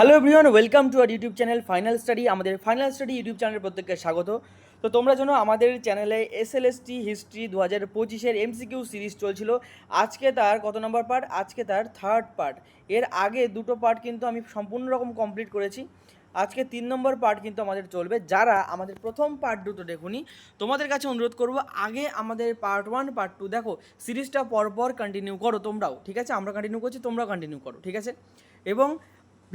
Hello everyone welcome to our YouTube channel final study আমাদের final study YouTube চ্যানেলের প্রত্যেককে স্বাগত। তো তোমরা জানো, আমাদের চ্যানেলে S L S T history দু হাজার পঁচিশের এমসিকিউ সিরিজ চলছিল। আজকে তার কত নম্বর পার্ট আজকে তার থার্ড পার্ট এর আগে দুটো পার্ট কিন্তু আমি সম্পূর্ণ রকম কমপ্লিট করেছি। আজকে তিন নম্বর পার্ট কিন্তু আমাদের চলবে। যারা আমাদের প্রথম পার্ট দুটো দেখুনি, তোমাদের কাছে অনুরোধ করব, আগে আমাদের পার্ট ওয়ান পার্ট টু দেখো সিরিজটা পরপর কন্টিনিউ করো তোমরাও, ঠিক আছে? আমরা কন্টিনিউ করছি, তোমরাও কন্টিনিউ করো, ঠিক আছে? এবং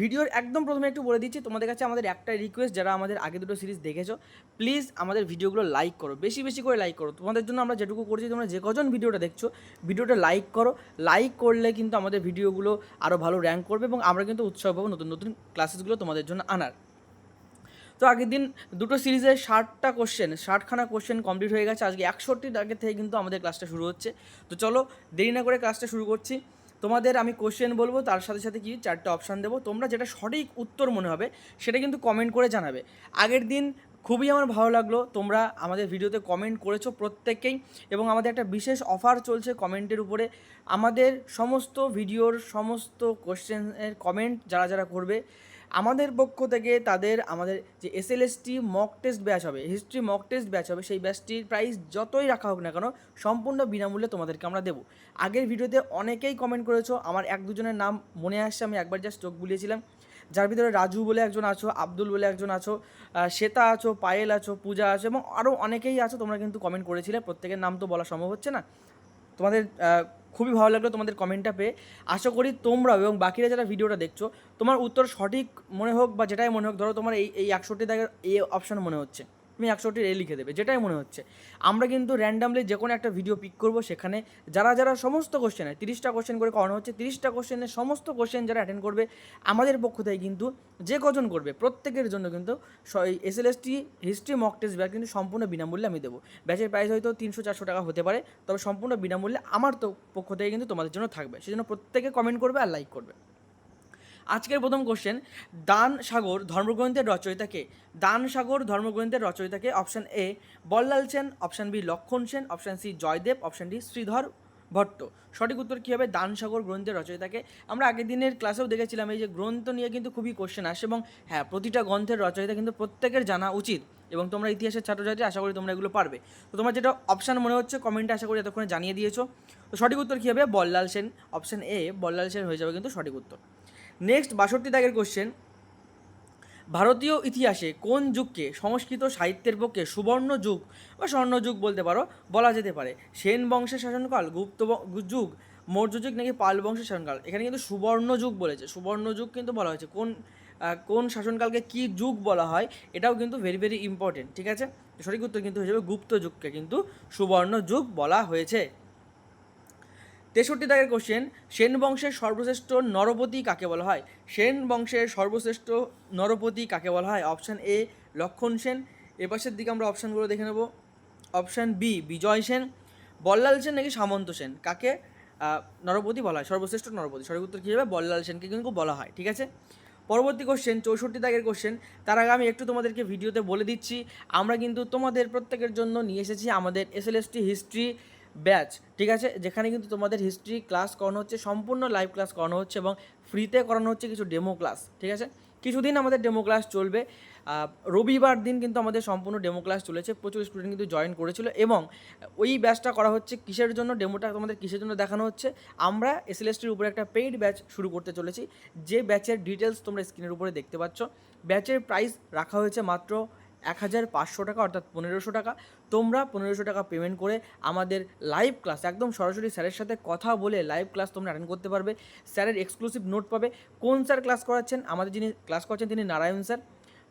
ভিডিওর একদম প্রথমে একটু বলে দিচ্ছি, তোমাদের কাছে আমাদের একটা রিকোয়েস্ট যারা আমাদের আগে দুটো সিরিজ দেখেছ প্লিজ আমাদের ভিডিওগুলো লাইক করো, বেশি বেশি করে লাইক করো। তোমাদের জন্য আমরা যেটুকু করছি, তোমরা যে কজন ভিডিওটা দেখছ, ভিডিওটা লাইক করো। লাইক করলে কিন্তু আমাদের ভিডিওগুলো আরও ভালো র্যাঙ্ক করবে এবং আমরা কিন্তু উৎসাহ পাবো নতুন নতুন ক্লাসেসগুলো তোমাদের জন্য আনার। তো আগের দিন দুটো সিরিজে ষাটটা কোশ্চেন ষাটখানা কোশ্চেন কমপ্লিট হয়ে গেছে। আজকে একষট্টির আগে থেকে কিন্তু আমাদের ক্লাসটা শুরু হচ্ছে। তো চলো দেরি না করে ক্লাসটা শুরু করছি। তোমাদের আমি কোশ্চেন বলব, তার সাথে সাথে কি চারটে অপশান দেবো। তোমরা যেটা সঠিক উত্তর মনে হবে, সেটা কিন্তু কমেন্ট করে জানাবে। আগের দিন খুবই আমার ভালো লাগল, তোমরা আমাদের ভিডিওতে কমেন্ট করেছ প্রত্যেককেই, এবং আমাদের একটা বিশেষ অফার চলছে কমেন্টের উপরে। আমাদের সমস্ত ভিডিওর সমস্ত কোশ্চেনের কমেন্ট যারা যারা করবে আমাদের পক্ষ থেকে তাদের আমাদের যে S L ST mock test batch হবে হিস্ট্রি মক টেস্ট ব্যাচ হবে, সেই ব্যাচটির প্রাইস যতই রাখা হোক না কেন, সম্পূর্ণ বিনামূল্যে তোমাদেরকে আমরা দেবো। আগের ভিডিওতে অনেকেই কমেন্ট করেছ, আমার এক দুজনের নাম মনে আসছে, আমি একবার জাস্ট চোখ বুলিয়েছিলাম। যার ভিতরে রাজু বলে একজন আছো, আব্দুল বলে একজন আছো শ্বেতা আছো, পায়েল আছো, পূজা আছো এবং আরও অনেকেই আছো, তোমরা কিন্তু কমেন্ট করেছিলে, প্রত্যেকের নাম তো বলা সম্ভব হচ্ছে না। তোমাদের খুবই ভালো লাগল তোমাদের কমেন্টটা পেয়ে। আশা করি তোমরাও এবং বাকিরা যারা ভিডিওটা দেখছ, তোমার উত্তর সঠিক মনে হোক বা যেটাই মনে হোক, ধরো তোমার এই এই একষট্টি দাগের এই অপশান মনে হচ্ছে। তুমি একষট্টির এ লিখে দেবে, যেটাই মনে হচ্ছে। আমরা কিন্তু র্যান্ডামলি যে কোনো একটা ভিডিও পিক করব সেখানে যারা যারা সমস্ত কোশ্চেনে তিরিশটা কোশ্চেন করে করানো হচ্ছে, তিরিশটা কোশ্চেনের সমস্ত কোশ্চেন যারা অ্যাটেন্ড করবে, আমাদের পক্ষ থেকে কিন্তু যে কজন করবে, প্রত্যেকের জন্য কিন্তু S L ST history mock test batch কিন্তু সম্পূর্ণ বিনামূল্যে আমি দেবো। ব্যাচের প্রাইস হয়তো তিনশো চারশো টাকা হতে পারে, তবে সম্পূর্ণ বিনামূল্যে আমার তো পক্ষ থেকে কিন্তু তোমাদের জন্য থাকবে। সেজন্য প্রত্যেকে কমেন্ট করবে আর লাইক করবে। আজকের প্রথম কোশ্চেন দান সাগর ধর্মগ্রন্থের রচয়িতাকে? দান সাগর ধর্মগ্রন্থের রচয়িতাকে option A Ballal Sen option B Lakshman Sen option C Jaydev option D Shridhar Bhatta. সঠিক উত্তর কী হবে? দান সাগর গ্রন্থের রচয়িতাকে। আমরা আগের দিনের ক্লাসেও দেখেছিলাম, এই যে গ্রন্থ নিয়ে কিন্তু খুবই কোশ্চেন আসে এবং হ্যাঁ প্রতিটা গ্রন্থের রচয়িতা কিন্তু প্রত্যেকের জানা উচিত এবং তোমরা ইতিহাসের ছাত্রছাত্রী, আশা করি তোমরা এগুলো পারবে। তো তোমার যেটা অপশান মনে হচ্ছে কমেন্টে আশা করি এতক্ষণে জানিয়ে দিয়েছ। তো সঠিক উত্তর কী হবে? বল্লাল সেন অপশান এ বল্লাল সেন হয়ে যাবে কিন্তু সঠিক উত্তর। নেক্সট বাষট্টি দাগের কোশ্চেন ভারতীয় ইতিহাসে কোন যুগকে সংস্কৃত সাহিত্যের পক্ষে সুবর্ণ যুগ বা স্বর্ণ যুগ বলতে পারো, বলা যেতে পারে? সেন বংশের শাসনকাল, গুপ্ত যুগ, মৌর্য যুগ নাকি পাল বংশের শাসনকাল? এখানে কিন্তু সুবর্ণ যুগ বলেছে। সুবর্ণ যুগ কিন্তু বলা হয়েছে। কোন কোন শাসনকালকে কি যুগ বলা হয় এটাও কিন্তু ভেরি ভেরি ইম্পর্টেন্ট ঠিক আছে? সঠিক উত্তর কিন্তু হয়ে যাবে গুপ্ত যুগকে কিন্তু সুবর্ণ যুগ বলা হয়েছে। তেষট্টি দাগের কোশ্চেন সেন বংশের সর্বশ্রেষ্ঠ নরপতি কাকে বলা হয়? সেন বংশের সর্বশ্রেষ্ঠ নরপতি কাকে বলা হয়? অপশান এ লক্ষণ সেন। এ পাশের দিকে আমরা অপশানগুলো দেখে নেব। Option B Bijay Sen. Ballal Sen নাকি সামন্ত সেন? কাকে? নরপতি বলা হয়। সর্বশ্রেষ্ঠ নরপতি। সঠিক উত্তর কী হবে? বল্লাল সেনকে কিন্তু বলা হয়। ঠিক আছে? পরবর্তী কোশ্চেন চৌষট্টি দাগের কোশ্চেন তার আগে আমি একটু তোমাদেরকে ভিডিওতে বলে দিচ্ছি। আমরা কিন্তু তোমাদের প্রত্যেকের জন্য নিয়ে এসেছি আমাদের S L S T history batch, ঠিক আছে? যেখানে কিন্তু তোমাদের হিস্ট্রি ক্লাস করানো হচ্ছে, সম্পূর্ণ লাইভ ক্লাস করানো হচ্ছে এবং ফ্রিতে করানো হচ্ছে কিছু ডেমো ক্লাস ঠিক আছে? কিছুদিন আমাদের ডেমো ক্লাস চলবে। রবিবার দিন কিন্তু আমাদের সম্পূর্ণ ডেমো ক্লাস চলেছে। প্রচুর স্টুডেন্ট কিন্তু জয়েন করেছিল এবং ওই ব্যাচটা করা হচ্ছে কিসের জন্য? ডেমোটা তোমাদের কিসের জন্য দেখানো হচ্ছে? আমরা এসএলএসটির উপরে একটা পেইড ব্যাচ শুরু করতে চলেছি। যে ব্যাচের ডিটেলস তোমরা স্ক্রিনের উপরে দেখতে পাচ্ছ। ব্যাচের প্রাইস রাখা হয়েছে মাত্র এক হাজার পাঁচশো টাকা অর্থাৎ পনেরোশো টাকা। তোমরা পনেরোশো টাকা পেমেন্ট করে আমাদের লাইভ ক্লাস একদম সরাসরি স্যারের সাথে কথা বলে লাইভ ক্লাস তোমরা অ্যাটেন্ড করতে পারবে। স্যারের এক্সক্লুসিভ নোট পাবে। কোন স্যার ক্লাস করাচ্ছেন? আমাদের যিনি ক্লাস করছেন তিনি নারায়ণ স্যার।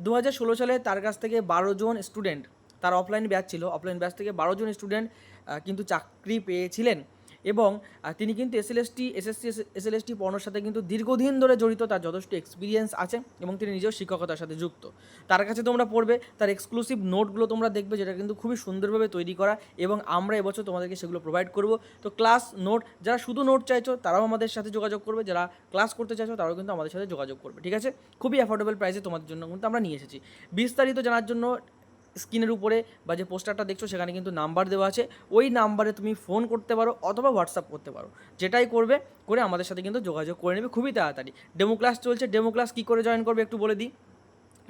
দু হাজার ষোলো সালে তার কাছ থেকে বারো জন স্টুডেন্ট তার অফলাইন ব্যাচ ছিল। অফলাইন ব্যাচ থেকে বারো জন স্টুডেন্ট কিন্তু চাকরি পেয়েছিলেন। এবং তিনি কিন্তু S L S T SSC S L S T পড়ানোর সাথে কিন্তু দীর্ঘদিন ধরে জড়িত, তার যথেষ্ট এক্সপিরিয়েন্স আছে এবং তিনি নিজেও শিক্ষকতার সাথে যুক্ত। তার কাছে তোমরা পড়বে, তার এক্সক্লুসিভ নোটগুলো তোমরা দেখবে, যেটা কিন্তু খুবই সুন্দরভাবে তৈরি করা এবং আমরা এবছর তোমাদেরকে সেগুলো প্রোভাইড করব। তো ক্লাস নোট যারা শুধু নোট চাইছো, তারাও আমাদের সাথে যোগাযোগ করবে, যারা ক্লাস করতে চাইছো, তারাও কিন্তু আমাদের সাথে যোগাযোগ করবে, ঠিক আছে? খুবই অ্যাফোর্ডেবল প্রাইসে তোমাদের জন্য কিন্তু আমরা নিয়ে এসেছি। বিস্তারিত জানার জন্য স্ক্রিনের উপরে বা যে পোস্টারটা দেখছ সেখানে কিন্তু নাম্বার দেওয়া আছে। ওই নাম্বারে তুমি ফোন করতে পারো অথবা হোয়াটসঅ্যাপ করতে পারো। যেটাই করবে, করে আমাদের সাথে কিন্তু যোগাযোগ করে নেবে খুবই তাড়াতাড়ি। ডেমো ক্লাস চলছে, ডেমো ক্লাস কী করে জয়েন করবে একটু বলে দিই।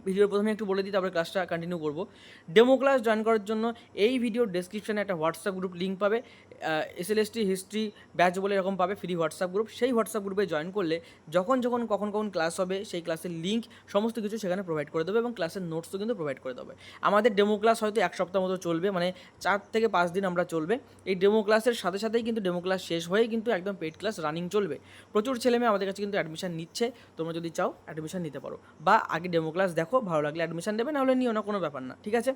ভিডিওর প্রথমে একটু বলে দিই, তারপরে ক্লাসটা কন্টিনিউ করব। ডেমো ক্লাস জয়েন করার জন্য এই ভিডিওর ডেসক্রিপশানে একটা হোয়াটসঅ্যাপ গ্রুপ লিঙ্ক পাবে। S L S history batch বলে এরকম পাবে ফ্রি হোয়াটসঅ্যাপ গ্রুপ সেই হোয়াটসঅ্যাপ গ্রুপে জয়েন করলে যখন যখন কখন কখন ক্লাস হবে, সেই ক্লাসের লিঙ্ক সমস্ত কিছু সেখানে প্রোভাইড করে দেবে এবং ক্লাসের নোটসও কিন্তু প্রোভাইড করে দেবে। আমাদের ডেমো ক্লাস হয়তো এক সপ্তাহ মতো চলবে মানে চার থেকে পাঁচ দিন আমরা চলবে। এই ডেমো ক্লাসের সাথে সাথেই কিন্তু ডেমো ক্লাস শেষ হয়েই কিন্তু একদম পেড ক্লাস রানিং চলবে। প্রচুর ছেলেমেয়ে আমাদের কাছে কিন্তু অ্যাডমিশন নিচ্ছে, তোমরা যদি চাও অ্যাডমিশন নিতে পারো। বা আগে ডেমো ক্লাস দেখো, ভালো লাগলে অ্যাডমিশন দেবে, নাহলে নিও না, কোনো ব্যাপার না, ঠিক আছে?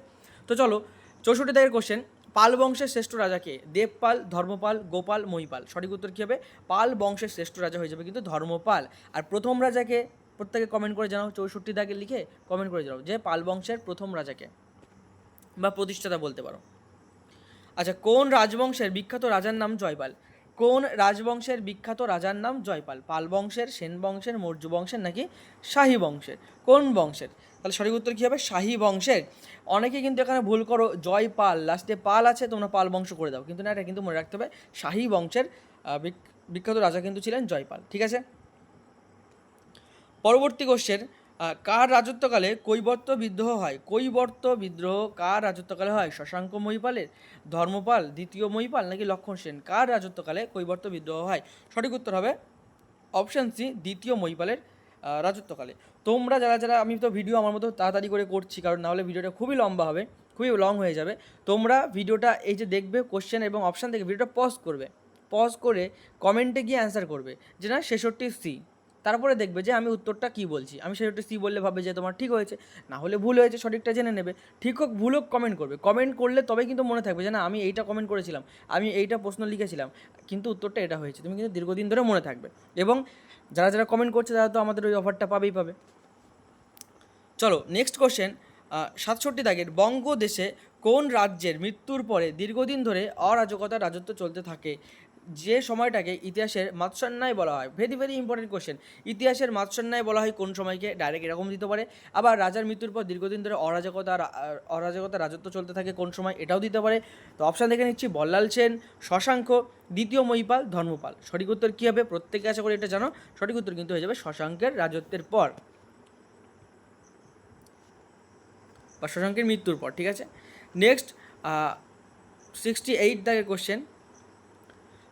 তো চলো, চৌষট্টি দাগের কোশ্চেন পাল বংশের শ্রেষ্ঠ রাজাকে দেবপাল, ধর্মপাল, গোপাল, মহিপাল। সঠিক উত্তর কী হবে? পাল বংশের শ্রেষ্ঠ রাজা হয়ে যাবে কিন্তু ধর্মপাল। আর প্রথম রাজাকে প্রত্যেকে কমেন্ট করে জানাও, চৌষট্টি দাগে লিখে কমেন্ট করে জানাও যে পাল বংশের প্রথম রাজাকে বা প্রতিষ্ঠাতা বলতে পারো। আচ্ছা কোন রাজবংশের বিখ্যাত রাজার নাম জয়পাল? কোন রাজবংশের বিখ্যাত রাজার নাম জয়পাল? পাল বংশের সেন বংশের মৌর্য বংশের নাকি শাহী বংশের? কোন বংশের? তাহলে সঠিক উত্তর কী হবে? শাহী বংশের। অনেকে কিন্তু এখানে ভুল করো জয়পাল লাস্টে পাল আছে, তোমরা পাল বংশ করে দাও। কিন্তু না, এটা কিন্তু মনে রাখতে হবে, শাহী বংশের বিখ্যাত রাজা কিন্তু ছিলেন জয়পাল ঠিক আছে? পরবর্তী কোশ্চেন কার রাজত্বকালে কৈবর্ত বিদ্রোহ হয়? কৈবর্ত বিদ্রোহ কার রাজত্বকালে হয়? শশাঙ্ক মহিপালের, ধর্মপাল, দ্বিতীয় মহিপাল, নাকি লক্ষণ সেন? কার রাজত্বকালে কৈবর্ত বিদ্রোহ হয়? সঠিক উত্তর হবে, অপশান সি, দ্বিতীয় মহিপালের রাজত্বকালে। তোমরা যারা যারা, আমি তো ভিডিও আমার মতো তাড়াতাড়ি করে করছি, কারণ নাহলে ভিডিওটা খুবই লম্বা হবে, খুবই লং হয়ে যাবে। তোমরা ভিডিওটা এই যে দেখবে কোশ্চেন এবং অপশান থেকে ভিডিওটা পজ করবে। পজ করে কমেন্টে গিয়ে অ্যান্সার করবে যে, না, ছেষট্টি সি তারপরে দেখবে যে, আমি উত্তরটা কী বলছি? আমি ছেষট্টি সি বললে ভাবে যে, তোমার ঠিক হয়েছে। না হলে ভুল হয়েছে, সঠিকটা জেনে নেবে। ঠিক হোক, ভুল হোক কমেন্ট করবে। কমেন্ট করলে তবে কিন্তু মনে থাকবে যে, না, আমি এইটা কমেন্ট করেছিলাম। আমি এইটা প্রশ্ন লিখেছিলাম। কিন্তু উত্তরটা এটা হয়েছে। তুমি কিন্তু দীর্ঘদিন ধরে মনে থাকবে। এবং যারা যারা কমেন্ট করছে, তারা তো আমাদের ওই অফারটা পাবেই পাবে। চলো নেক্সট কোশ্চেন সাতষট্টি দাগের বঙ্গদেশে কোন রাজ্যের মৃত্যুর পরে দীর্ঘদিন ধরে অরাজকতার রাজত্ব চলতে থাকে? যে সময়টাকে ইতিহাসের মাৎসন্যায় বলা হয়, ভেরি ভেরি ইম্পর্টেন্ট কোশ্চেন ইতিহাসের মাৎসন্যায় বলা হয় কোন সময়কে? ডাইরেক্ট এরকম দিতে পারে। আবার রাজার মৃত্যুর পর দীর্ঘদিন ধরে অরাজকতা অরাজকতা, রাজত্ব চলতে থাকে কোন সময়? এটাও দিতে পারে। তো অপশান দেখে নিচ্ছি, বল্লাল সেন, শশাঙ্ক, দ্বিতীয় মহিপাল, ধর্মপাল। সঠিক উত্তর কী হবে? প্রত্যেকে আশা করি এটা জানো। সঠিক উত্তর কিন্তু হয়ে যাবে শশাঙ্কের রাজত্বের পর। বা শশাঙ্কের মৃত্যুর পর, ঠিক আছে? নেক্সট সিক্সটি এইট দাগের কোশ্চেন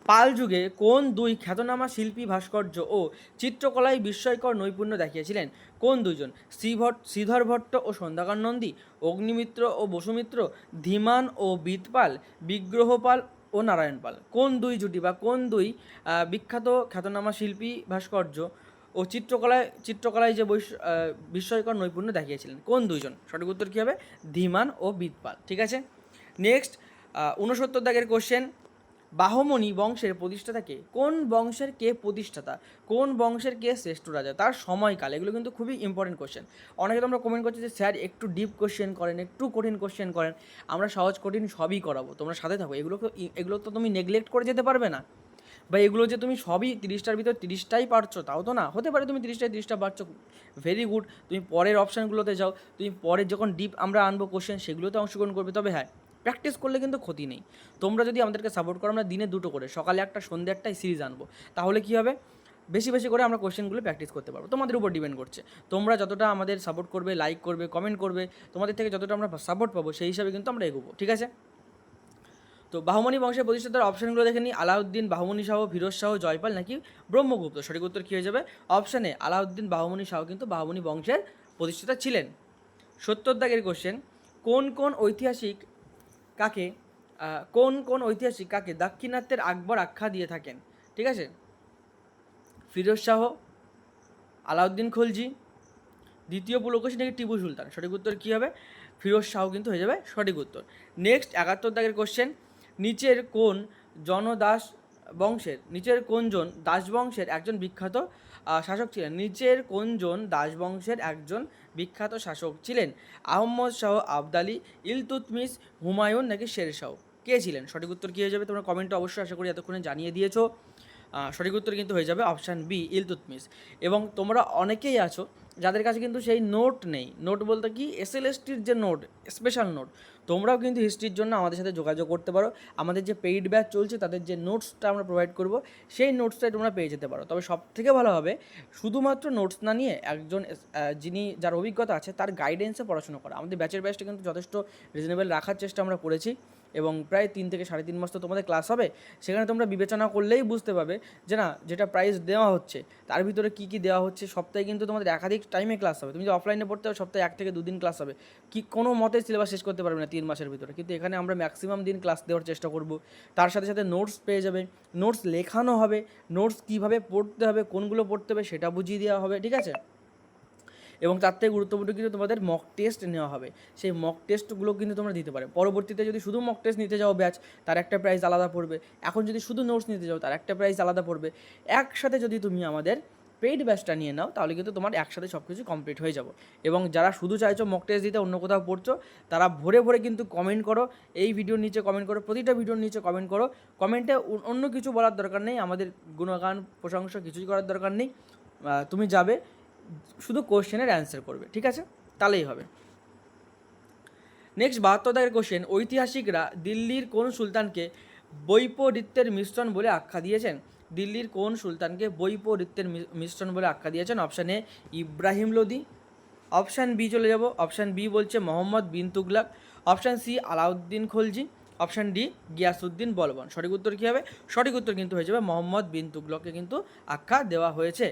পাল যুগে কোন দুই খ্যাতনামা শিল্পী ভাস্কর্য ও চিত্রকলায় বিস্ময়কর নৈপুণ্য দেখিয়েছিলেন? কোন দুইজন? শ্রীভট, শ্রীধর ভট্ট ও সন্ধ্যাকর নন্দী, অগ্নিমিত্র ও বসুমিত্র, ধীমান ও বিদপাল বিগ্রহপাল ও নারায়ণ পাল কোন দুই জুটি বা কোন দুই বিখ্যাত খ্যাতনামা শিল্পী ভাস্কর্য ও চিত্রকলায় চিত্রকলায় যে বিস্ময়কর নৈপুণ্য দেখিয়েছিলেন? কোন দুইজন? সঠিক উত্তর কী হবে? ধীমান ও বিদপাল ঠিক আছে? নেক্সট ঊনসত্তর দাগের কোশ্চেন বাহমণি বংশের প্রতিষ্ঠাতা কে? কোন বংশের কে প্রতিষ্ঠাতা? কোন বংশের কে শ্রেষ্ঠ রাজা? তার সময়কাল, এগুলো কিন্তু খুবই ইম্পর্টেন্ট কোশ্চেন অনেকে তোমরা কমেন্ট করছ যে, স্যার, একটু ডিপ কোশ্চেন করেন, একটু কঠিন কোশ্চেন করেন। আমরা সহজ, কঠিন সবই করাবো। তোমরা সাথে থাকো। এগুলো এগুলো তো তুমি নেগলেক্ট করে যেতে পারবে না। বা এগুলো যে তুমি সবই তিরিশটার ভিতর তিরিশটাই পারছ, তাও তো না। হতে পারে তুমি তিরিশটায় তিরিশটা পারছ। ভেরি গুড তুমি পরের অপশানগুলোতে যাও। তুমি পরে যখন ডিপ আমরা আনব কোশ্চেন সেগুলোতে অংশগ্রহণ করবে। তবে হ্যাঁ প্র্যাকটিস করলে কিন্তু ক্ষতি নেই। তোমরা যদি আমাদেরকে সাপোর্ট করো, আমরা দিনে দুটো করে, সকালে একটা, সন্ধ্যে একটাই সিরিজ আনব। তাহলে কী হবে? বেশি বেশি করে আমরা কোশ্চেনগুলো প্র্যাকটিস করতে পারব। তোমাদের উপর ডিপেন্ড করছে। তোমরা যতটা আমাদের সাপোর্ট করবে লাইক করবে কমেন্ট করবে, তোমাদের থেকে যতটা আমরা সাপোর্ট পাবো, সেই হিসাবে কিন্তু আমরা এগোবো। ঠিক আছে? তো বাহুমণি বংশের প্রতিষ্ঠাতার অপশানগুলো দেখে নিই আলাউদ্দিন বাহুমণি শাহ ফিরোজ শাহ জয়পাল নাকি ব্রহ্মগুপ্ত? সঠিক উত্তর কী হয়ে যাবে? অপশানে আলাউদ্দিন বাহুমণি শাহ কিন্তু বাহুমণি বংশের প্রতিষ্ঠাতা ছিলেন। সত্তর দাগের কোশ্চেন কোন কোন ঐতিহাসিক কাকে কোন কোন ঐতিহাসিক কাকে দাক্ষিণাত্যের আকবর আখ্যা দিয়ে থাকেন, ঠিক আছে? ফিরোজ শাহ, আলাউদ্দিন খলজি, দ্বিতীয় পুলকেশী নাকি টিপু সুলতান? সঠিক উত্তর কী হবে? ফিরোজ শাহ কিন্তু হয়ে যাবে সঠিক উত্তর। নেক্সট একাত্তর দাগের কোশ্চেন নিচের কোন জনদাস বংশের, নিচের কোনজন দাস বংশের একজন বিখ্যাত শাসক ছিলেন? নিচের কোনজন দাস বংশের একজন বিখ্যাত শাসক ছিলেন আহম্মদ শাহ আবদালি ইলতুতমিস হুমায়ুন নাকি শের শাহ। কে ছিলেন? সঠিক উত্তর কী হয়ে যাবে? তোমরা কমেন্টে অবশ্যই আশা করি এতক্ষণে জানিয়ে দিয়েছ। সঠিক উত্তর কিন্তু হয়ে যাবে অপশান বি ইলতুতমিস এবং তোমরা অনেকেই আছো যাদের কাছে কিন্তু সেই নোট নেই। নোট বলতে কি? এস এল এসটির যে নোট স্পেশাল নোট তোমরাও কিন্তু হিস্ট্রির জন্য আমাদের সাথে যোগাযোগ করতে পারো। আমাদের যে পেইড ব্যাচ চলছে, তাদের যে নোটসটা আমরা প্রোভাইড করব, সেই নোটসটাই তোমরা পেয়ে যেতে পারো। তবে সব থেকে ভালো হবে, শুধুমাত্র নোটস না নিয়ে একজন যিনি, যার অভিজ্ঞতা আছে, তার গাইডেন্সে পড়াশোনা করা। আমাদের ব্যাচের ব্যাচটা কিন্তু যথেষ্ট রিজনেবল রাখার চেষ্টা আমরা করেছি। এবং প্রায় তিন থেকে সাড়ে তিন মাস তো তোমাদের ক্লাস হবে, সেখানে তোমরা বিবেচনা করলেই বুঝতে পারবে যে না, যেটা প্রাইস দেওয়া হচ্ছে, তার ভিতরে কী কী দেওয়া হচ্ছে, সপ্তাহে কিন্তু তোমাদের একাধিক টাইমে ক্লাস হবে। তুমি যদি অফলাইনে পড়তে হবে সপ্তাহে এক থেকে দুদিন ক্লাস হবে। কি কোনো মতে সিলেবাস শেষ করতে পারবে না তিন মাসের ভিতরে। কিন্তু এখানে আমরা ম্যাক্সিমাম দিন ক্লাস দেওয়ার চেষ্টা করব। তার সাথে সাথে নোটস পেয়ে যাবে। নোটস লেখানো হবে। নোটস কীভাবে পড়তে হবে, কোনগুলো পড়তে হবে, সেটা বুঝিয়ে দেওয়া হবে, ঠিক আছে? এবং তার থেকে গুরুত্বপূর্ণ কিন্তু তোমাদের মক টেস্ট নেওয়া হবে। সেই মক টেস্টগুলো কিন্তু তোমরা দিতে পারো। পরবর্তীতে যদি শুধু মক টেস্ট নিতে যাও ব্যাচ তার একটা প্রাইস আলাদা পড়বে। এখন যদি শুধু নোটস নিতে যাও, তার একটা প্রাইস আলাদা পড়বে। একসাথে যদি তুমি আমাদের পেইড ব্যাচটা নিয়ে নাও, তাহলে কিন্তু তোমার একসাথে সব কিছু কমপ্লিট হয়ে যাব। এবং যারা শুধু চাইছো মক টেস্ট দিতে, অন্য কোথাও পড়ছো, তারা ভরে ভরে কিন্তু কমেন্ট করো। এই ভিডিওর নিচে কমেন্ট করো, প্রতিটা ভিডিওর নিচে কমেন্ট করো। কমেন্টে অন্য কিছু বলার দরকার নেই। আমাদের গুণগান, প্রশংসা, কিছুই করার দরকার নেই। তুমি যাবে শুধু কোশ্চেনের অ্যান্সার করবে, ঠিক আছে? তাহলেই হবে। নেক্সট বাহাত্তর দাগের কোশ্চেন ঐতিহাসিকরা দিল্লির কোন সুলতানকে বৈপরীত্যের মিশ্রণ বলে আখ্যা দিয়েছেন? দিল্লির কোন সুলতানকে বৈপরীত্যের মিশ্রণ বলে আখ্যা দিয়েছেন? Option A Ibrahim Lodi option B চলে যাব অপশান বি বলছে Mohammad bin Tughlaq option C Alauddin Khalji option D Ghiyasuddin Balban. সঠিক উত্তর কী হবে? সঠিক উত্তর কিন্তু হয়ে যাবে মোহাম্মদ বিন তুগলককে কিন্তু আখ্যা দেওয়া হয়েছে।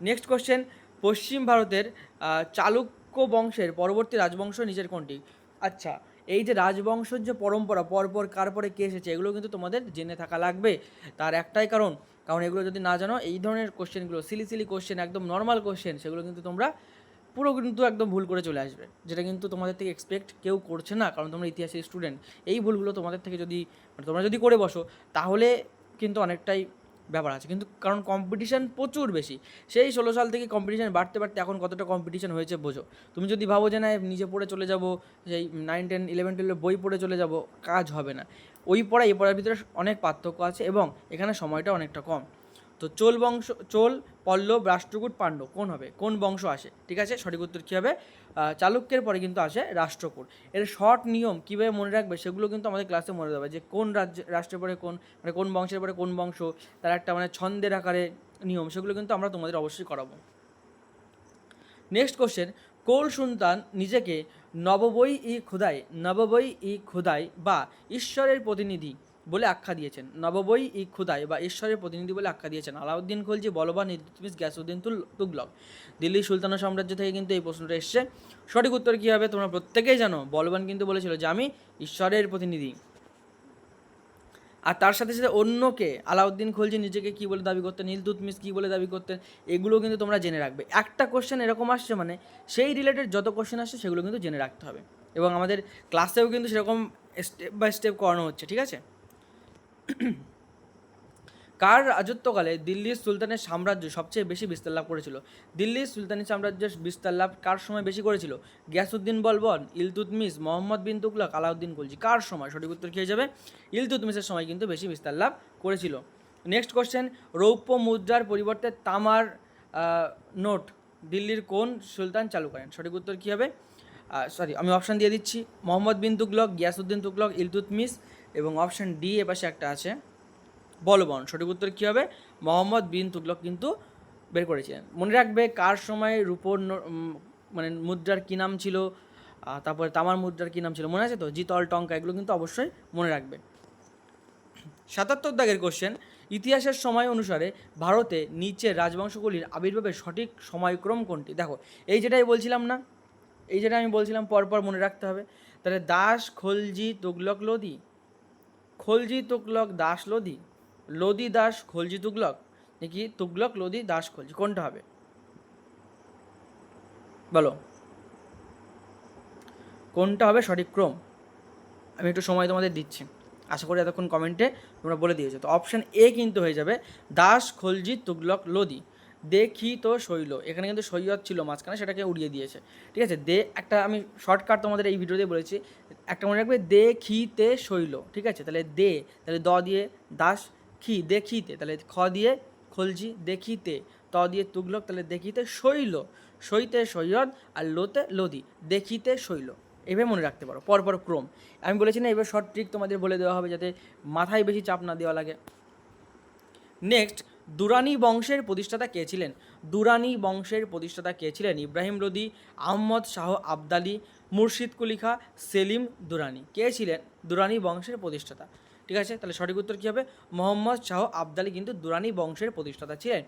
নেক্সট কোশ্চেন পশ্চিম ভারতের চালুক্য বংশের পরবর্তী রাজবংশ নিজের কোনটি? আচ্ছা এই যে রাজবংশের যে পরম্পরা পরপর কার পরে কে এসেছে, এগুলো কিন্তু তোমাদের জেনে থাকা লাগবে। তার একটাই কারণ কারণ এগুলো যদি না জানো, এই ধরনের কোশ্চেনগুলো সিলি সিলি কোশ্চেন একদম নর্মাল কোশ্চেন সেগুলো কিন্তু তোমরা পুরো কিন্তু একদম ভুল করে চলে আসবে। যেটা কিন্তু তোমাদের থেকে এক্সপেক্ট কেউ করছে না, কারণ তোমরা ইতিহাসের স্টুডেন্ট এই ভুলগুলো তোমাদের থেকে যদি মানে তোমরা যদি করে বসো, তাহলে কিন্তু অনেকটাই ব্যাপার আছে। কিন্তু কারণ কম্পিটিশান প্রচুর বেশি। সেই ষোলো সাল থেকে কম্পিটিশান বাড়তে বাড়তে এখন কতটা কম্পিটিশান হয়েছে বোঝো। তুমি যদি ভাবো যে না নিজে পড়ে চলে যাব, সেই নাইন টেন ইলেভেন টুয়েলভে বই পড়ে চলে যাব, কাজ হবে না। ওই পড়া এই পড়ার ভিতরে অনেক পার্থক্য আছে এবং এখানে সময়টা অনেকটা কম। তো চোল বংশ, চোল, পল্লব, রাষ্ট্রকূট, পাণ্ডব, কোন হবে? কোন বংশ আসে? ঠিক আছে? সঠিক উত্তর কী হবে? চালুক্যের পরে কিন্তু আসে রাষ্ট্রকূট। এর শর্ট নিয়ম কীভাবে মনে রাখবে সেগুলো কিন্তু আমাদের ক্লাসে মনে রাখবে যে কোন রাজ্য, রাষ্ট্রের পরে কোন মানে কোন বংশের পরে কোন বংশ, তার একটা মানে ছন্দের আকারে নিয়ম, সেগুলো কিন্তু আমরা তোমাদের অবশ্যই করাবো। নেক্সট কোশ্চেন কোল সুলতান নিজেকে নববই ই খুদাই, নববই ই খুদাই বা ঈশ্বরের প্রতিনিধি বলে আখ্যা দিয়েছেন। নববই ই খুদাই বা ঈশ্বরের প্রতিনিধি বলে আখ্যা দিয়েছেন। আলাউদ্দিন খলজি বলবান ইলতুতমিশ গ্যাসুদ্দিন তুল তুগলক। দিল্লি সুলতানা সাম্রাজ্য থেকে কিন্তু এই প্রশ্নটা এসছে। সঠিক উত্তর কী হবে তোমরা প্রত্যেকেই জানো। বলবান কিন্তু বলেছিল যে, আমি ঈশ্বরের প্রতিনিধি। আর তার সাথে সাথে অন্যকে, আলাউদ্দিন খলজি নিজেকে কী বলে দাবি করতেন ইলতুতমিশ কী বলে দাবি করতেন, এগুলো কিন্তু তোমরা জেনে রাখবে। একটা কোশ্চেন এরকম আসছে মানে সেই রিলেটেড যত কোশ্চেন আসছে সেগুলো কিন্তু জেনে রাখতে হবে। এবং আমাদের ক্লাসেও কিন্তু সেরকম স্টেপ বাই স্টেপ করানো হচ্ছে, ঠিক আছে? কার রাজত্বকালে দিল্লির সুলতানের সাম্রাজ্য সবচেয়ে বেশি বিস্তার লাভ করেছিল? দিল্লির সুলতানি সাম্রাজ্যের বিস্তার লাভ কার সময় বেশি করেছিল? গিয়াসুদ্দিন বলবন ইলতুতমিস মোহাম্মদ বিন তুগলক, আলাউদ্দিন খলজি কার সময়? সঠিক উত্তর খেয়ে যাবে? ইলতুতমিসের সময় কিন্তু বেশি বিস্তার লাভ করেছিল। নেক্সট কোশ্চেন রৌপ্য মুদ্রার পরিবর্তে তামার নোট দিল্লির কোন সুলতান চালু করেন? সঠিক উত্তর কী হবে? সরি আমি অপশান দিয়ে দিচ্ছি। মোহাম্মদ বিন তুগলক গিয়াসুদ্দিন তুগলক ইলতুতমিস এবং অপশান ডি এ পাশে একটা আছে, বলবন। সঠিক উত্তর কী হবে? মোহাম্মদ বিন তুগলক কিন্তু বের করেছিলেন মনে রাখবে কার সময় রূপোর মানে মুদ্রার কী নাম ছিল তারপরে তামার মুদ্রার কী নাম ছিল, মনে আছে তো? জিতল টঙ্কা, এগুলো কিন্তু অবশ্যই মনে রাখবে। সাতাত্তর দাগের কোশ্চেন ইতিহাসের সময় অনুসারে ভারতে নিচের রাজবংশগুলির আবির্ভাবের সঠিক সময়ক্রম কোনটি? দেখো, এই যেটাই বলছিলাম না, এই যেটা আমি বলছিলাম পরপর মনে রাখতে হবে। তাহলে দাস, খলজি, তুগলক লোদি খলজি তুগলক দাস লোদি লোদি দাস খলজি তুগলক, নাকি তুগলক লোদি দাস খলজি, কোনটা হবে? বলো। কোনটা হবে সঠিক ক্রম? আমি একটু সময় তোমাদের দিচ্ছি। আশা করি এতক্ষণ কমেন্টে তোমরা বলে দিয়েছ। তো অপশান এ কিন্তু হয়ে যাবে, দাস খলজি তুগলক লোদি দেখি তো শৈল এখানে কিন্তু সৈয়দ ছিল মাঝখানে, সেটাকে উড়িয়ে দিয়েছে। ঠিক আছে? দে একটা আমি শর্টকাট তোমাদের এই ভিডিওতে বলেছি। একটা মনে রাখবে, দেখিতে শৈল ঠিক আছে? তাহলে দে, তাহলে দ দিয়ে দাস, খি, দেখিতে। তাহলে খ দিয়ে খলজি, দেখিতে। ত দিয়ে তুগলক, তাহলে দেখিতে শৈল সইতে সৈয়দ আর লোতে লোদি, দেখিতে শৈল এভাবে মনে রাখতে পারো, পরপর ক্রম। আমি বলেছি না, এবার শর্ট ট্রিক তোমাদের বলে দেওয়া হবে যাতে মাথায় বেশি চাপ না দেওয়া লাগে। নেক্সট দুরানি বংশের প্রতিষ্ঠাতা কে ছিলেন? দুরানি বংশের প্রতিষ্ঠাতা কে ছিলেন? ইব্রাহিম লোদি আহমদ শাহ আবদালি মুর্শিদ কুলিখা সেলিম দুরানি। কে ছিলেন? দুরানি বংশের প্রতিষ্ঠাতা। ঠিক আছে? তাহলে সঠিক উত্তর কী হবে? মোহাম্মদ শাহ আবদালি কিন্তু দুরানি বংশের প্রতিষ্ঠাতা ছিলেন।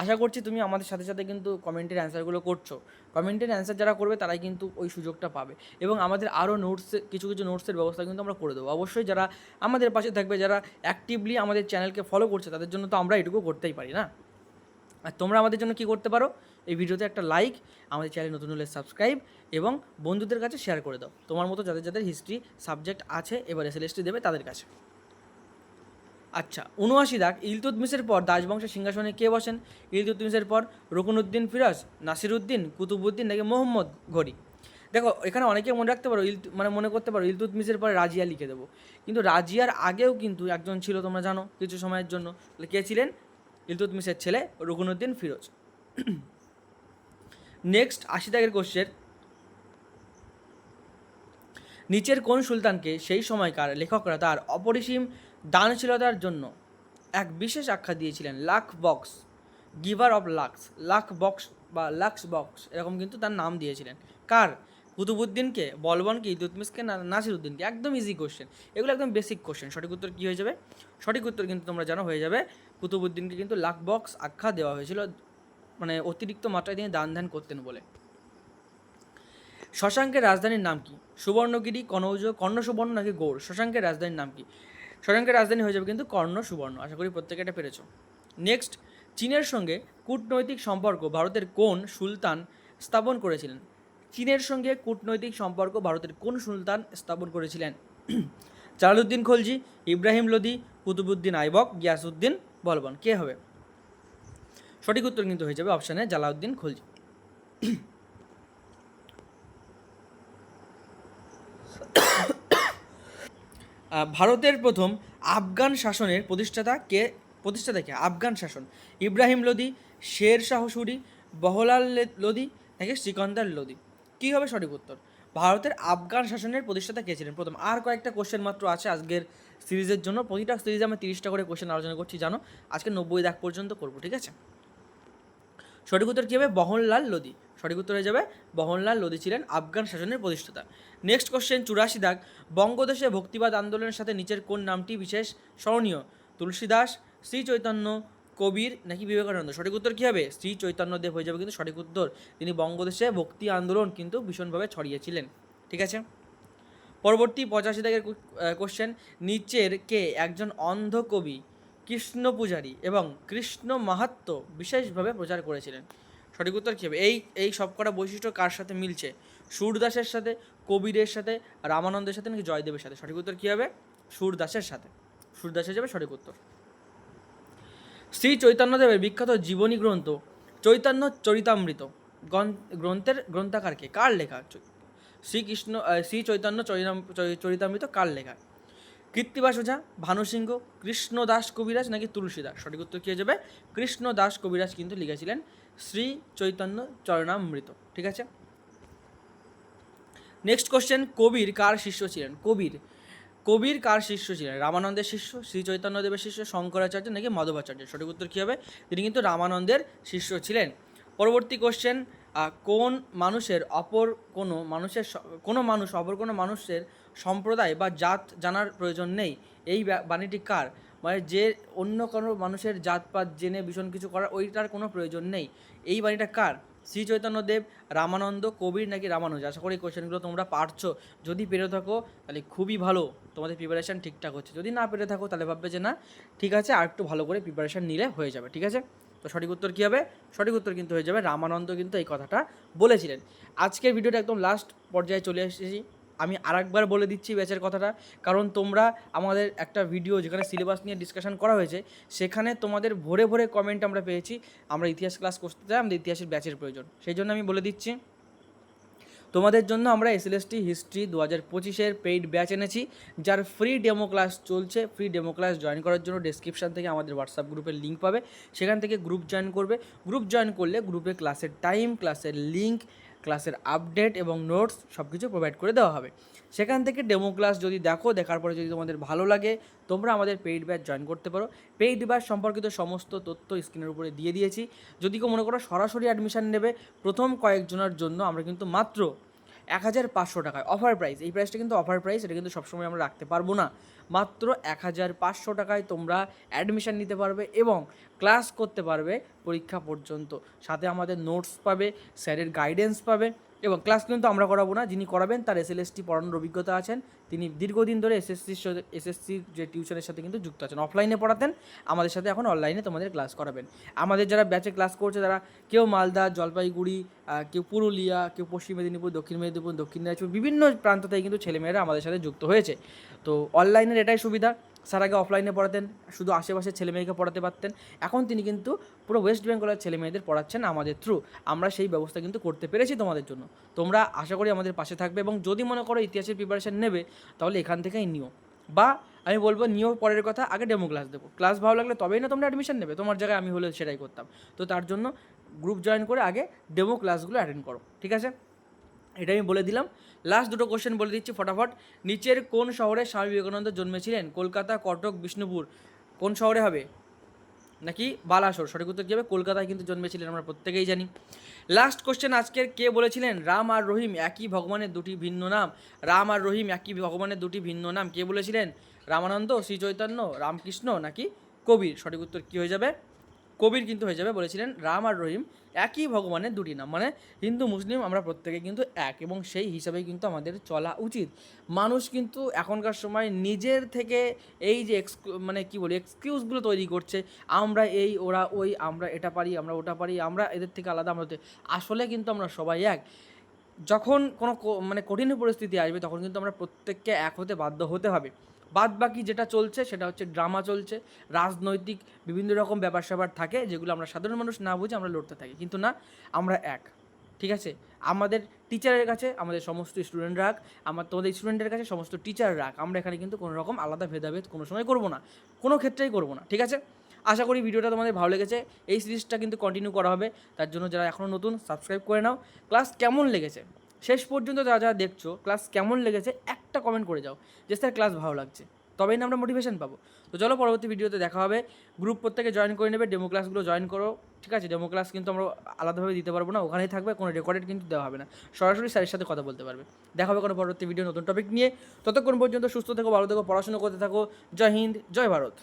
আশা করছি তুমি আমাদের সাথে সাথে কিন্তু কমেন্টের অ্যান্সারগুলো করছ। কমেন্টের অ্যান্সার যারা করবে, তারাই কিন্তু ওই সুযোগটা পাবে। এবং আমাদের আরও নোটস কিছু কিছু নোটসের ব্যবস্থা কিন্তু আমরা করে দেবো। অবশ্যই যারা আমাদের পাশে থাকবে, যারা অ্যাক্টিভলি আমাদের চ্যানেলকে ফলো করছে, তাদের জন্য তো আমরা এটুকু করতেই পারি, না? আর তোমরা আমাদের জন্য কী করতে পারো? এই ভিডিওতে একটা লাইক আমাদের চ্যানেল নতুন হলে সাবস্ক্রাইব এবং বন্ধুদের কাছে শেয়ার করে দাও। তোমার মতো যাদের যাদের হিস্ট্রি সাবজেক্ট আছে, এবার এসএলএসটি দেবে তাদের কাছে। আচ্ছা উনআশি দাগ ইলতুতমিসের পর দাসবংশের সিংহাসনে কে বসেন? ইলতুতমিসের পর রুকনউদ্দিন ফিরাজ নাসিরউদ্দিন কুতুবউদ্দিন নাকি মোহাম্মদ ঘড়ি? দেখো, এখানে অনেকে মনে রাখতে পারো ইল মানে মনে করতে পারো ইলতুতমিসের পরে রাজিয়া লিখে দেবো। কিন্তু রাজিয়ার আগেও কিন্তু একজন ছিল, তোমরা জানো, কিছু সময়ের জন্য। তাহলে কে ছিলেন? ইলতুতমিসের ছেলে রুকনউদ্দিন ফিরোজ। নেক্সট, আশি দাগের কোশ্চেন। নিচের কোন সুলতানকে সেই সময়কার লেখকরা তার অপরিসীম দানশীলতার জন্য এক বিশেষ আখ্যা দিয়েছিলেন Lakh box, giver of lakhs Lakh box বা লাক্স বক্স, এরকম কিন্তু তার নাম দিয়েছিলেন। কার? কুতুবুদ্দিনকে বলবনকে ইদুতমিসকে নাসিরুদ্দিনকে একদম ইজি কোশ্চেন এগুলো একদম বেসিক কোশ্চেন সঠিক উত্তর কী হয়ে যাবে? সঠিক উত্তর কিন্তু তোমরা জানো হয়ে যাবে। কুতুবুদ্দিনকে কিন্তু লাখ বক্স আখ্যা দেওয়া হয়েছিল। মানে অতিরিক্ত মাত্রায় তিনি দান ধ্যান করতেন বলে। শশাঙ্কের রাজধানীর নাম কি? সুবর্ণগিরি, কনৌজ কর্ণ সুবর্ণ নাকি গৌড়? শশাঙ্কের রাজধানীর নাম কি? শশাঙ্কের রাজধানী হয়ে যাবে কিন্তু কর্ণ সুবর্ণ, আশা করি প্রত্যেকে এটা পেরেছ। নেক্সট চীনের সঙ্গে কূটনৈতিক সম্পর্ক ভারতের কোন সুলতান স্থাপন করেছিলেন? চীনের সঙ্গে কূটনৈতিক সম্পর্ক ভারতের কোন সুলতান স্থাপন করেছিলেন? জালালউদ্দিন খলজি, ইব্রাহিম লোদি কুতুবুদ্দিন আইবক, গিয়াসউদ্দিন বলবন। কে হবে? সঠিক উত্তর কিন্তু হয়ে যাবে অপশানে জালাউদ্দিন খলজি। ভারতের প্রথম আফগান শাসনের প্রতিষ্ঠাতা কে? প্রতিষ্ঠাতা কে? আফগান শাসন। ইব্রাহিম লোদি, শের শাহ সুরি, বহলাল লোদি, নাকি সিকন্দার লোদি? কী হবে সঠিক উত্তর? ভারতের আফগান শাসনের প্রতিষ্ঠাতা কে ছিলেন? প্রথম, আর কয়েকটা কোশ্চেন মাত্র আছে আজকের সিরিজের জন্য। প্রতিটা সিরিজে আমি তিরিশটা করে কোশ্চেন আলোচনা করছি, জানো? আজকে নব্বই দাগ পর্যন্ত করব, ঠিক আছে? সঠিক উত্তর কী হবে? বহনলাল লোদি। সঠিক উত্তর হয়ে যাবে বহনলাল লোদি ছিলেন আফগান শাসনের প্রতিষ্ঠাতা। নেক্সট কোশ্চেন চুরাশি দাগ। বঙ্গদেশে ভক্তিবাদ আন্দোলনের সাথে নিচের কোন নামটি বিশেষ স্মরণীয়? তুলসীদাস শ্রী চৈতন্য, কবির নাকি বিবেকানন্দ? সঠিক উত্তর কী হবে? শ্রী চৈতন্যদেব হয়ে যাবে কিন্তু সঠিক উত্তর। তিনি বঙ্গদেশে ভক্তি আন্দোলন কিন্তু ভীষণভাবে ছড়িয়েছিলেন। ঠিক আছে? পরবর্তী পঁচাশি দাগের কোশ্চেন নিচের কে একজন অন্ধ কবি, কৃষ্ণ পূজারী এবং কৃষ্ণ মাহাত্ম বিশেষভাবে প্রচার করেছিলেন? সঠিক উত্তর কী হবে? এই এই সবকটা বৈশিষ্ট্য কার সাথে মিলছে? সুরদাসের সাথে, কবিরের সাথে, রামানন্দের সাথে নাকি জয়দেবের সাথে? সঠিক উত্তর কী হবে? সুরদাসের সাথে। সুরদাসের যাবে সঠিক উত্তর। শ্রী চৈতন্যদেবের বিখ্যাত জীবনী গ্রন্থ চৈতন্য চরিতামৃত। গ্রন্থের গ্রন্থাকারকে কার লেখা? শ্রীকৃষ্ণ শ্রী চৈতন্য চরিতাম- চরিতামৃত কার লেখা? কৃত্তিবাস ওঝা ভানুসিংহ, কৃষ্ণদাস কবিরাজ নাকি তুলসীদাস? সঠিক উত্তর কী হয়ে যাবে কৃষ্ণদাস কবিরাজ কিন্তু লিখেছিলেন শ্রী চৈতন্য চরণামৃত। ঠিক আছে? নেক্সট কোশ্চেন কবির কার শিষ্য ছিলেন? কবির কবির কার শিষ্য ছিলেন? রামানন্দের শিষ্য, শ্রী চৈতন্যদেবের শিষ্য, শঙ্করাচার্য নাকি মাধবাচার্য? সঠিক উত্তর কী হবে? তিনি কিন্তু রামানন্দের শিষ্য ছিলেন। পরবর্তী কোশ্চেন কোন মানুষের অপর কোনো মানুষের কোনো মানুষ, অপর কোনো মানুষের সম্প্রদায় বা জাত জানার প্রয়োজন নেই, এই বাণীটি কার? মানে যে অন্য কোনো মানুষের জাতপাত, জেনে ভীষণ কিছু করার, ওইটার কোনো প্রয়োজন নেই। এই বাণীটা কার? শ্রী চৈতন্যদেব রামানন্দ, কবির নাকি রামানুজ? আশা করি কোশ্চেনগুলো তোমরা পারছ। যদি পেরে থাকো, তাহলে খুবই ভালো। তোমাদের প্রিপারেশান ঠিকঠাক হচ্ছে। যদি না পেরে থাকো, তাহলে ভাববে যে না, ঠিক আছে, আর একটু ভালো করে প্রিপারেশান নিলে হয়ে যাবে, ঠিক আছে? তো সঠিক উত্তর কী হবে? সঠিক উত্তর কিন্তু হয়ে যাবে। রামানন্দ কিন্তু এই কথাটা বলেছিলেন। আজকের ভিডিওটা একদম লাস্ট পর্যায়ে চলে এসেছি। আমি আরেকবার বলে দিচ্ছি ব্যাচের কথাটা। কারণ তোমরা আমাদের একটা ভিডিও যেখানে সিলেবাস নিয়ে ডিসকাশন করা হয়েছে, সেখানে তোমাদের ভোরে ভোরে কমেন্ট আমরা পেয়েছি। আমরা ইতিহাস ক্লাস করতে চাই, আমাদের ইতিহাসের ব্যাচের প্রয়োজন। সেই জন্য আমি বলে দিচ্ছি। তোমাদের জন্য আমরা এসএলএসটি হিস্ট্রি দু হাজার পঁচিশের পেইড ব্যাচ এনেছি, যার ফ্রি ডেমো ক্লাস চলছে। ফ্রি ডেমো ক্লাস জয়েন করার জন্য ডেসক্রিপশন থেকে আমাদের হোয়াটসঅ্যাপ গ্রুপের লিঙ্ক পাবে। সেখান থেকে গ্রুপ জয়েন করবে। গ্রুপ জয়েন করলে গ্রুপে ক্লাসের টাইম ক্লাসের লিঙ্ক ক্লাসের আপডেট এবং নোটস সব কিছু প্রোভাইড করে দেওয়া হবে। সেখান থেকে ডেমো ক্লাস যদি দেখো, দেখার পরে যদি তোমাদের ভালো লাগে, তোমরা আমাদের পেইড ব্যাচ জয়েন করতে পারো। পেইড ব্যাচ সম্পর্কিত সমস্ত তথ্য স্ক্রিনের উপরে দিয়ে দিয়েছি। যদি কেউ মনে করো সরাসরি অ্যাডমিশান নেবে, প্রথম কয়েকজনের জন্য আমরা কিন্তু মাত্র এক হাজার পাঁচশো টাকায় অফার প্রাইস এই প্রাইসটা কিন্তু অফার প্রাইস এটা কিন্তু সবসময় আমরা রাখতে পারব না। মাত্র এক হাজার পাঁচশো টাকায় তোমরা অ্যাডমিশন নিতে পারবে এবং ক্লাস করতে পারবে পরীক্ষা পর্যন্ত। সাথে আমাদের নোটস পাবে স্যারের গাইডেন্স পাবে। এবং ক্লাস কিন্তু আমরা করাবো না। যিনি করাবেন তার এসএলএসটি পড়ানোর অভিজ্ঞতা আছেন। তিনি দীর্ঘদিন ধরে এসএসসির এসএসসির যে টিউশনের সাথে কিন্তু যুক্ত আছেন। অফলাইনে পড়াতেন, আমাদের সাথে এখন অনলাইনে তোমাদের ক্লাস করাবেন। আমাদের যারা ব্যাচে ক্লাস করছে, তারা কেউ মালদা, জলপাইগুড়ি কেউ পুরুলিয়া, কেউ পশ্চিম মেদিনীপুর, দক্ষিণ মেদিনীপুর, দক্ষিণ দিনাজপুর, বিভিন্ন প্রান্ত থেকে কিন্তু ছেলেমেয়েরা আমাদের সাথে যুক্ত হয়েছে। তো অনলাইনের এটাই সুবিধা। স্যার আগে অফলাইনে পড়াতেন, শুধু আশেপাশের ছেলে মেয়েকে পড়াতে পারতেন। এখন তিনি কিন্তু পুরো ওয়েস্ট বেঙ্গলের ছেলে মেয়েদের পড়াচ্ছেন আমাদের থ্রু আমরা সেই ব্যবস্থা কিন্তু করতে পেরেছি তোমাদের জন্য। তোমরা আশা করি আমাদের পাশে থাকবে এবং যদি মনে করো ইতিহাসের প্রিপারেশান নেবে, তাহলে এখান থেকেই নিও। বা আমি বলব নিও, পরের কথা আগে ডেমো ক্লাস দেবো। ক্লাস ভালো লাগলে তবেই না তোমরা অ্যাডমিশন নেবে, তোমার জায়গায় আমি হলে সেটাই করতাম। তো তার জন্য গ্রুপ জয়েন করে আগে ডেমো ক্লাসগুলো অ্যাটেন্ড করো, ঠিক আছে? এটা আমি বলে দিলাম। লাস্ট দুটো কোশ্চেন বলে দিচ্ছি ফটাফট। নিচের কোন শহরে স্বামী বিবেকানন্দ জন্মেছিলেন? কলকাতা, কটক, বিষ্ণুপুর। কোন শহরে হবে? নাকি বালাসোর? সঠিক উত্তর কী হবে? কলকাতায় কিন্তু জন্মেছিলেন, আমরা প্রত্যেকেই জানি। লাস্ট কোশ্চেন আজকের, কে বলেছিলেন? রাম আর রহিম একই ভগবানের দুটি ভিন্ন নাম। রাম আর রহিম একই ভগবানের দুটি ভিন্ন নাম। কে বলেছিলেন? রামানন্দ, শ্রী চৈতন্য, রামকৃষ্ণ নাকি কবির সঠিক উত্তর কী হয়ে যাবে? কবির কিন্তু হয়ে যাবে, বলেছিলেন রাম আর রহিম একই ভগবানের দুটি নাম। মানে হিন্দু, মুসলিম আমরা প্রত্যেকে কিন্তু এক এবং সেই হিসাবেই কিন্তু আমাদের চলা উচিত। মানুষ কিন্তু এখনকার সময় নিজের থেকে এই যে এক্সকিউ মানে কী বলি এক্সকিউজগুলো তৈরি করছে, আমরা এই, ওরা ওই, আমরা এটা পারি, আমরা ওটা পারি, আমরা এদের থেকে আলাদা, আমরা আসলে কিন্তু আমরা সবাই এক। যখন কোনো মানে কঠিন পরিস্থিতি আসবে, তখন কিন্তু আমরা প্রত্যেককে এক হতে বাধ্য হতে হবে। বাদ বাকি যেটা চলছে, সেটা হচ্ছে ড্রামা চলছে, রাজনৈতিক বিভিন্ন রকম ব্যাপার স্যাপার থাকে, যেগুলো আমরা সাধারণ মানুষ না বুঝে আমরা লড়তে থাকি। কিন্তু না, আমরা এক, ঠিক আছে? আমাদের টিচারের কাছে আমাদের সমস্ত স্টুডেন্ট রাখ, আমার তোমাদের স্টুডেন্টের কাছে সমস্ত টিচার রাখ। আমরা এখানে কিন্তু কোনো রকম আলাদা ভেদাভেদ কোনো সময় করব না, কোনো ক্ষেত্রেই করব না, ঠিক আছে? আশা করি ভিডিওটা তোমাদের ভালো লেগেছে। এই সিরিজটা কিন্তু কন্টিনিউ করা হবে, তার জন্য যারা এখনও নতুন সাবস্ক্রাইব করে নাও। ক্লাস কেমন লেগেছে? শেষ পর্যন্ত যা যা দেখছ ক্লাস কেমন লেগেছে, একটা কমেন্ট করে যাও। যে স্যার ক্লাস ভালো লাগছে। তবেই না আমরা মোটিভেশন পাবো। তো চলো পরবর্তী ভিডিওতে দেখা হবে। গ্রুপ প্রত্যেকে জয়েন করে নেবে ডেমো ক্লাসগুলো জয়েন করো, ঠিক আছে? ডেমো ক্লাস কিন্তু আমরা আলাদাভাবে দিতে পারব না, ওখানেই থাকবে, কোনো রেকর্ডেড কিন্তু দেওয়া হবে না। সরাসরি স্যারের সাথে কথা বলতে পারবে। দেখা হবে কোনো পরবর্তী ভিডিও নতুন টপিক নিয়ে। ততক্ষণ পর্যন্ত সুস্থ থেকো, ভালো থেকো, পড়াশোনা করতে থাকো। জয় হিন্দ, জয় ভারত।